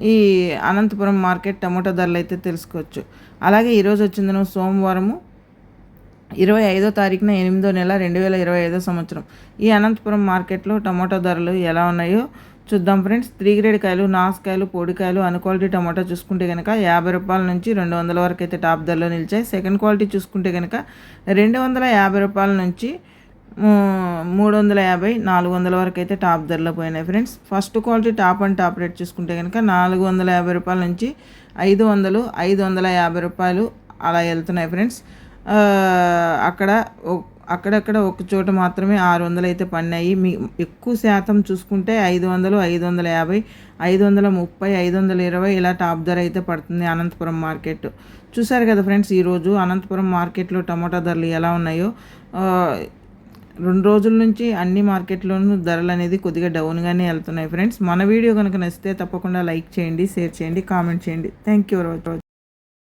ఈ Anantapuram market tomato ధరలు అయితే తెలుసుకోవచ్చు. అలాగే ఈరోజు వచ్చిందను సోమవారము ఇరవై ఐదో తారీఖున ఎనిమిదో నెల రెండు వేల ఇరవై ఐదో సంవత్సరం. ఈ అనంతపురం మార్కెట్లో టమాటో ధరలు ఎలా ఉన్నాయో చూద్దాం ఫ్రెండ్స్. త్రీ గ్రేడ్ కాయలు నాసుకాయలు పొడికాయలు అన్ క్వాలిటీ టమాటా చూసుకుంటే కనుక యాభై రూపాయల నుంచి రెండు వందల వరకు అయితే టాప్ ధరలో నిలిచాయి. సెకండ్ క్వాలిటీ చూసుకుంటే కనుక రెండు వందల యాభై రూపాయల నుంచి మూడు వందల యాభై నాలుగు వందల వరకు అయితే టాప్ ధరలో పోయినాయి friends. First quality top and top rate చూసుకుంటే కనుక నాలుగు వందల యాభై రూపాయల నుంచి ఐదు వందలు ఐదు వందల యాభై రూపాయలు అలా వెళ్తున్నాయి ఫ్రెండ్స్. అక్కడ అక్కడక్కడ ఒక చోట మాత్రమే ఆరు వందలు అయితే పడినాయి. మీ ఎక్కువ శాతం చూసుకుంటే ఐదు వందలు ఐదు వందల యాభై ఐదు వందల ముప్పై ఐదు వందల ఇరవై ఇలా టాప్ ధర అయితే పడుతుంది అనంతపురం మార్కెట్. చూసారు కదా ఫ్రెండ్స్ ఈరోజు అనంతపురం మార్కెట్లో టమాటా ధరలు ఎలా ఉన్నాయో. రెండు రోజుల నుంచి అన్ని మార్కెట్లోనూ ధరలు అనేది కొద్దిగా డౌన్గానే వెళ్తున్నాయి ఫ్రెండ్స్. మన వీడియో కనుక నచ్చితే తప్పకుండా లైక్ చేయండి షేర్ చేయండి కామెంట్ చేయండి. Thank you